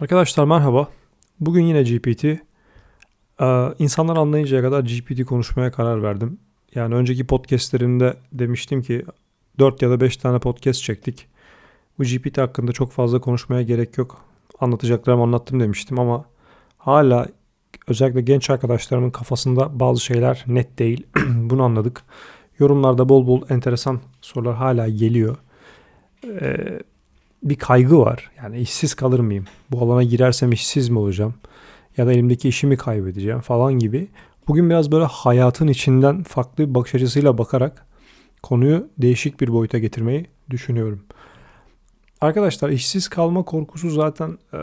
Arkadaşlar merhaba. Bugün yine GPT. Ee, insanlar anlayıncaya kadar GPT konuşmaya karar verdim. Yani önceki podcastlerimde demiştim ki 4 ya da 5 tane podcast çektik. Bu GPT hakkında çok fazla konuşmaya gerek yok. Anlatacaklarımı anlattım demiştim ama hala özellikle genç arkadaşlarımın kafasında bazı şeyler net değil. Bunu anladık. Yorumlarda bol bol enteresan sorular hala geliyor. Ee, bir kaygı var. Yani işsiz kalır mıyım? Bu alana girersem işsiz mi olacağım? Ya da elimdeki işimi kaybedeceğim falan gibi. Bugün biraz böyle hayatın içinden farklı bir bakış açısıyla bakarak konuyu değişik bir boyuta getirmeyi düşünüyorum. Arkadaşlar işsiz kalma korkusu zaten e,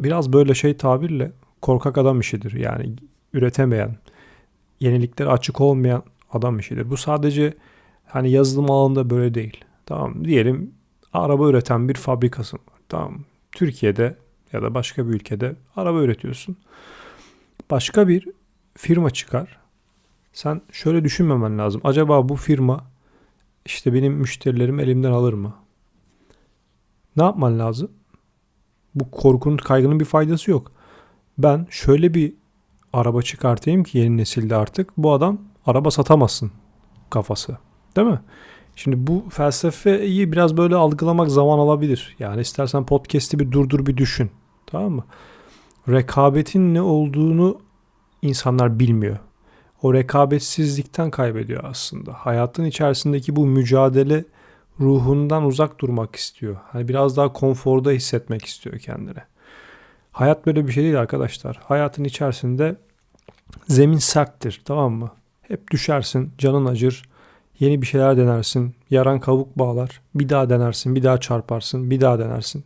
biraz böyle şey tabirle korkak adam işidir. Yani üretemeyen, yeniliklere açık olmayan adam işidir. Bu sadece hani yazılım alanında böyle değil. Tamam diyelim araba üreten bir fabrikasın var. Tamam Türkiye'de ya da başka bir ülkede araba üretiyorsun. Başka bir firma çıkar. Sen şöyle düşünmemen lazım. Acaba bu firma işte benim müşterilerimi elimden alır mı? Ne yapman lazım? Bu korkunun, kaygının bir faydası yok. Ben şöyle bir araba çıkartayım ki yeni nesilde artık bu adam araba satamazsın kafası. Değil mi? Şimdi bu felsefeyi biraz böyle algılamak zaman alabilir. Yani istersen podcast'i bir durdur bir düşün. Tamam mı? Rekabetin ne olduğunu insanlar bilmiyor. O rekabetsizlikten kaybediyor aslında. Hayatın içerisindeki bu mücadele ruhundan uzak durmak istiyor. Hani biraz daha konforda hissetmek istiyor kendine. Hayat böyle bir şey değil arkadaşlar. Hayatın içerisinde zemin serttir tamam mı? Hep düşersin, canın acır, Yeni bir şeyler denersin. Yaran kavuk bağlar. Bir daha denersin. Bir daha çarparsın. Bir daha denersin.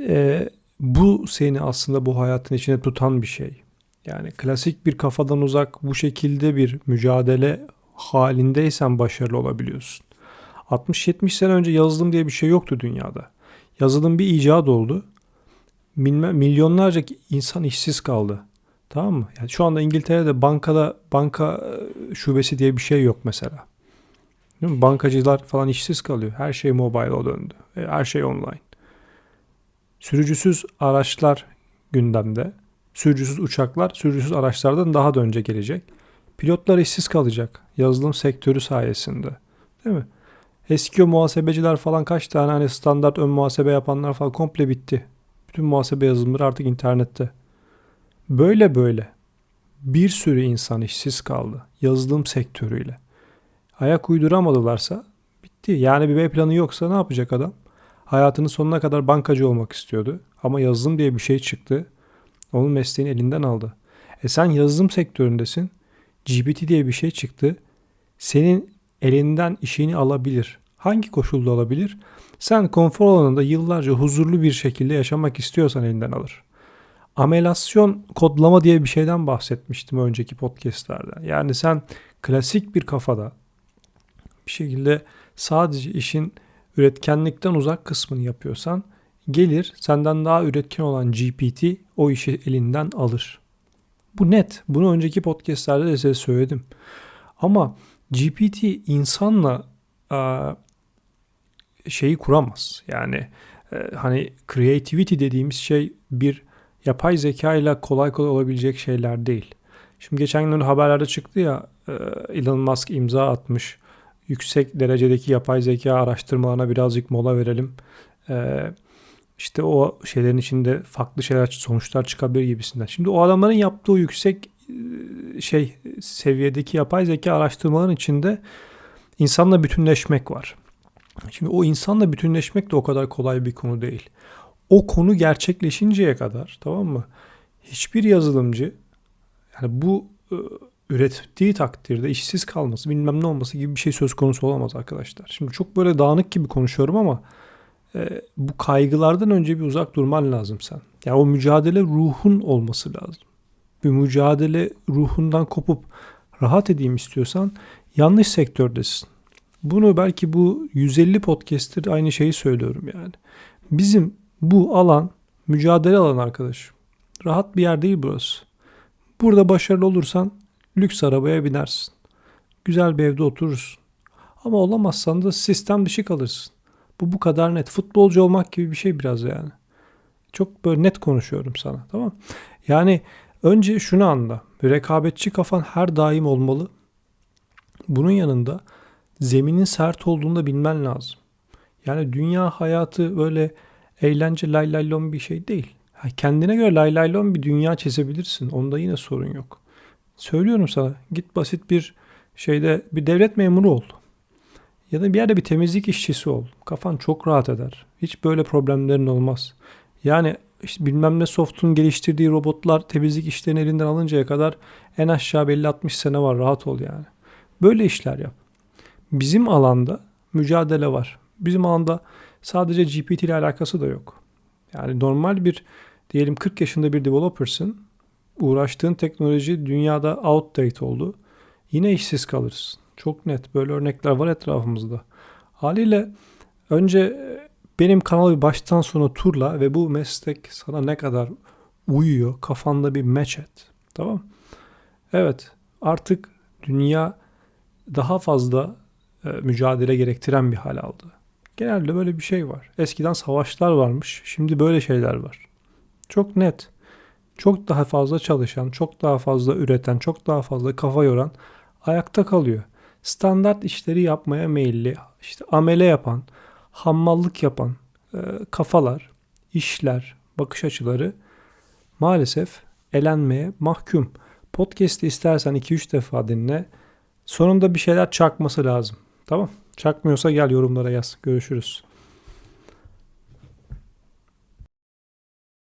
Ee, bu seni aslında bu hayatın içine tutan bir şey. Yani klasik bir kafadan uzak bu şekilde bir mücadele halindeysen başarılı olabiliyorsun. 60-70 sene önce yazılım diye bir şey yoktu dünyada. Yazılım bir icat oldu. Milyonlarca insan işsiz kaldı. Tamam mı? Yani şu anda İngiltere'de bankada banka e, şubesi diye bir şey yok mesela. Değil mi? Bankacılar falan işsiz kalıyor. Her şey mobile'a döndü. E, her şey online. Sürücüsüz araçlar gündemde. Sürücüsüz uçaklar sürücüsüz araçlardan daha da önce gelecek. Pilotlar işsiz kalacak yazılım sektörü sayesinde. Değil mi? Eski o muhasebeciler falan kaç tane hani standart ön muhasebe yapanlar falan komple bitti. Bütün muhasebe yazılımları artık internette. Böyle böyle bir sürü insan işsiz kaldı yazılım sektörüyle ayak uyduramadılarsa bitti. Yani bir B planı yoksa ne yapacak adam? Hayatının sonuna kadar bankacı olmak istiyordu. Ama yazılım diye bir şey çıktı. Onun mesleğini elinden aldı. E sen yazılım sektöründesin. GPT diye bir şey çıktı. Senin elinden işini alabilir. Hangi koşulda alabilir? Sen konfor alanında yıllarca huzurlu bir şekilde yaşamak istiyorsan elinden alır. Amelasyon kodlama diye bir şeyden bahsetmiştim önceki podcastlerde. Yani sen klasik bir kafada bir şekilde sadece işin üretkenlikten uzak kısmını yapıyorsan gelir senden daha üretken olan GPT o işi elinden alır. Bu net. Bunu önceki podcastlerde de size söyledim. Ama GPT insanla e, şeyi kuramaz. Yani e, hani creativity dediğimiz şey bir yapay zeka ile kolay kolay olabilecek şeyler değil. Şimdi geçen gün haberlerde çıktı ya e, Elon Musk imza atmış yüksek derecedeki yapay zeka araştırmalarına birazcık mola verelim. Ee, işte o şeylerin içinde farklı şeyler sonuçlar çıkabilir gibisinden. Şimdi o adamların yaptığı yüksek e, şey seviyedeki yapay zeka araştırmaların içinde insanla bütünleşmek var. Şimdi o insanla bütünleşmek de o kadar kolay bir konu değil. O konu gerçekleşinceye kadar tamam mı? Hiçbir yazılımcı yani bu e, ürettiği takdirde işsiz kalması bilmem ne olması gibi bir şey söz konusu olamaz arkadaşlar. Şimdi çok böyle dağınık gibi konuşuyorum ama e, bu kaygılardan önce bir uzak durman lazım sen. Yani o mücadele ruhun olması lazım. Bir mücadele ruhundan kopup rahat edeyim istiyorsan yanlış sektördesin. Bunu belki bu 150 podcast'tir aynı şeyi söylüyorum yani. Bizim bu alan mücadele alan arkadaşım. Rahat bir yer değil burası. Burada başarılı olursan Lüks arabaya binersin. Güzel bir evde oturursun. Ama olamazsan da sistem dışı kalırsın. Bu bu kadar net. Futbolcu olmak gibi bir şey biraz yani. Çok böyle net konuşuyorum sana tamam Yani önce şunu anla. Rekabetçi kafan her daim olmalı. Bunun yanında zeminin sert olduğunu da bilmen lazım. Yani dünya hayatı böyle eğlence lay lay lom bir şey değil. kendine göre lay lay lom bir dünya çizebilirsin. Onda yine sorun yok. Söylüyorum sana git basit bir şeyde bir devlet memuru ol. Ya da bir yerde bir temizlik işçisi ol. Kafan çok rahat eder. Hiç böyle problemlerin olmaz. Yani işte bilmem ne soft'un geliştirdiği robotlar temizlik işlerini elinden alıncaya kadar en aşağı belli 60 sene var. Rahat ol yani. Böyle işler yap. Bizim alanda mücadele var. Bizim alanda sadece GPT ile alakası da yok. Yani normal bir diyelim 40 yaşında bir developer'sın. Uğraştığın teknoloji dünyada outdate oldu. Yine işsiz kalırsın. Çok net böyle örnekler var etrafımızda. Haliyle önce benim kanalı baştan sona turla ve bu meslek sana ne kadar uyuyor kafanda bir match et. Tamam Evet artık dünya daha fazla e, mücadele gerektiren bir hal aldı. Genelde böyle bir şey var. Eskiden savaşlar varmış. Şimdi böyle şeyler var. Çok net. Çok daha fazla çalışan, çok daha fazla üreten, çok daha fazla kafa yoran ayakta kalıyor. Standart işleri yapmaya meyilli, işte amele yapan, hammallık yapan e, kafalar, işler, bakış açıları maalesef elenmeye mahkum. Podcast'i istersen 2-3 defa dinle. Sonunda bir şeyler çakması lazım. Tamam. Çakmıyorsa gel yorumlara yaz. Görüşürüz.